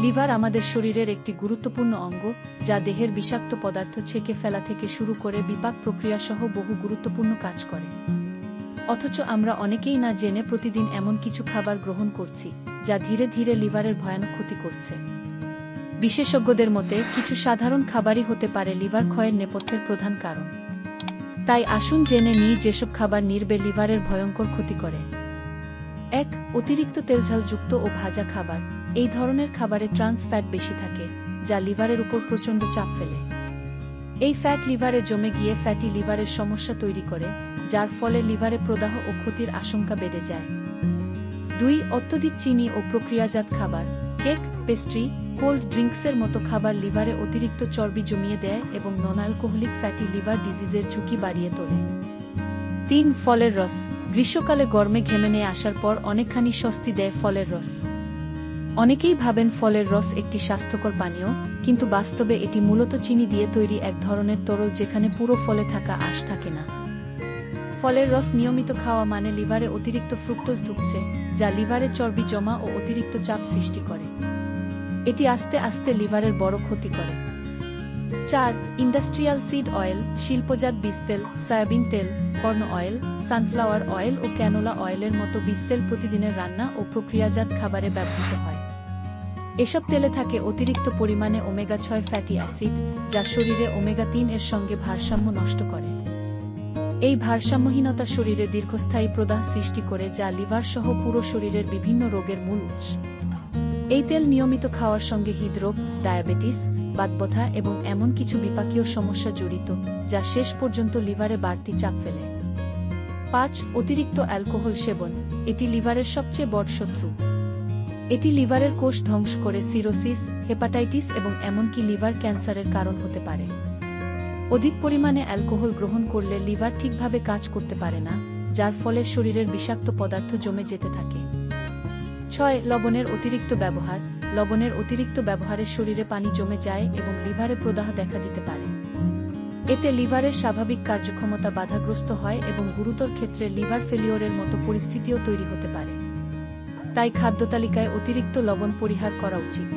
Liver আমাদের শরীরের একটি গুরুত্বপূর্ণ অঙ্গ, যা দেহের বিষাক্ত পদার্থ ছেঁকে ফেলা থেকে শুরু করে বিপাক প্রক্রিয়া সহ বহু গুরুত্বপূর্ণ কাজ করে। অথচ আমরা অনেকেই না জেনে প্রতিদিন এমন কিছু খাবার গ্রহণ করছি, যা ধীরে ধীরে লিভারের ভয়ানক ক্ষতি করছে। বিশেষজ্ঞদের মতে, কিছু সাধারণ খাবারই হতে পারে লিভার ক্ষয়ের নেপথ্যের প্রধান কারণ। তাই আসুন জেনে নিই যেসব খাবার নির্বে লিভারের ভয়ঙ্কর ক্ষতি করে। এক, অতিরিক্ত তেলঝালযুক্ত ও ভাজা খাবার। এই ধরনের খাবারে ট্রান্স ফ্যাট বেশি থাকে, যা লিভারের উপর প্রচণ্ড চাপ ফেলে। এই ফ্যাট লিভারে জমে গিয়ে ফ্যাটি লিভারের সমস্যা তৈরি করে, যার ফলে লিভারে প্রদাহ ও ক্ষতির আশঙ্কা বেড়ে যায়। দুই, অত্যধিক চিনি ও প্রক্রিয়াজাত খাবার, কেক, পেস্ট্রি, কোল্ড ড্রিঙ্কসের মতো খাবার লিভারে অতিরিক্ত চর্বি জমিয়ে দেয় এবং নন অ্যালকোহলিক ফ্যাটি লিভার ডিজিজের ঝুঁকি বাড়িয়ে তোলে। তিন, ফলের রস। গ্রীষ্মকালে গরমে ঘেমে নিয়ে আসার পর অনেকখানি স্বস্তি দেয় ফলের রস। অনেকেই ভাবেন ফলের রস একটি স্বাস্থ্যকর পানীয়, কিন্তু বাস্তবে এটি মূলত চিনি দিয়ে তৈরি এক ধরনের তরল যেখানে পুরো ফলে থাকা আশ থাকে না। ফলের রস নিয়মিত খাওয়া মানে লিভারে অতিরিক্ত ফ্রুক্টোজ ঢুকছে, যা লিভারে চর্বি জমা ও অতিরিক্ত চাপ সৃষ্টি করে। এটি আস্তে আস্তে লিভারের বড় ক্ষতি করে। চার, ইন্ডাস্ট্রিয়াল সিড অয়েল, শিল্পজাত বীজ তেল সয়াবিন তেল, কর্ন অয়েল, সানফ্লাওয়ার অয়েল ও ক্যানোলা অয়েলের মতো বীজ তেল প্রতিদিনের রান্না ও প্রক্রিয়াজাত খাবারে ব্যবহৃত হয়। এসব তেলে থাকে অতিরিক্ত পরিমাণে ওমেগা ছয় ফ্যাটি অ্যাসিড, যা শরীরে ওমেগা তিন এর সঙ্গে ভারসাম্য নষ্ট করে। এই ভারসাম্যহীনতা শরীরে দীর্ঘস্থায়ী প্রদাহ সৃষ্টি করে যা লিভার সহ পুরো শরীরের বিভিন্ন রোগের মূল উৎস। এই তেল নিয়মিত খাওয়ার সঙ্গে হৃদরোগ, ডায়াবেটিস বাতবথা এবং এমন কিছু বিপাকীয় সমস্যা জড়িত, যা শেষ পর্যন্ত লিভারে বাড়তি চাপ ফেলে। পাঁচ, অতিরিক্ত অ্যালকোহল সেবন, এটি লিভারের সবচেয়ে বড় শত্রু। এটি লিভারের কোষ ধ্বংস করে সিরোসিস, হেপাটাইটিস এবং এমনকি লিভার ক্যান্সারের কারণ হতে পারে। অধিক পরিমাণে অ্যালকোহল গ্রহণ করলে লিভার ঠিকভাবে কাজ করতে পারে না, যার ফলে শরীরের বিষাক্ত পদার্থ জমে যেতে থাকে। ছয়, লবণের অতিরিক্ত ব্যবহার লবণের অতিরিক্ত ব্যবহারে শরীরে পানি জমে যায় এবং লিভারে প্রদাহ দেখা দিতে পারে। এতে লিভারের স্বাভাবিক কার্যক্ষমতা বাধাগ্রস্ত হয় এবং গুরুতর ক্ষেত্রে লিভার ফেলিওরের মতো পরিস্থিতিও তৈরি হতে পারে। তাই খাদ্যতালিকায় অতিরিক্ত লবণ পরিহার করা উচিত।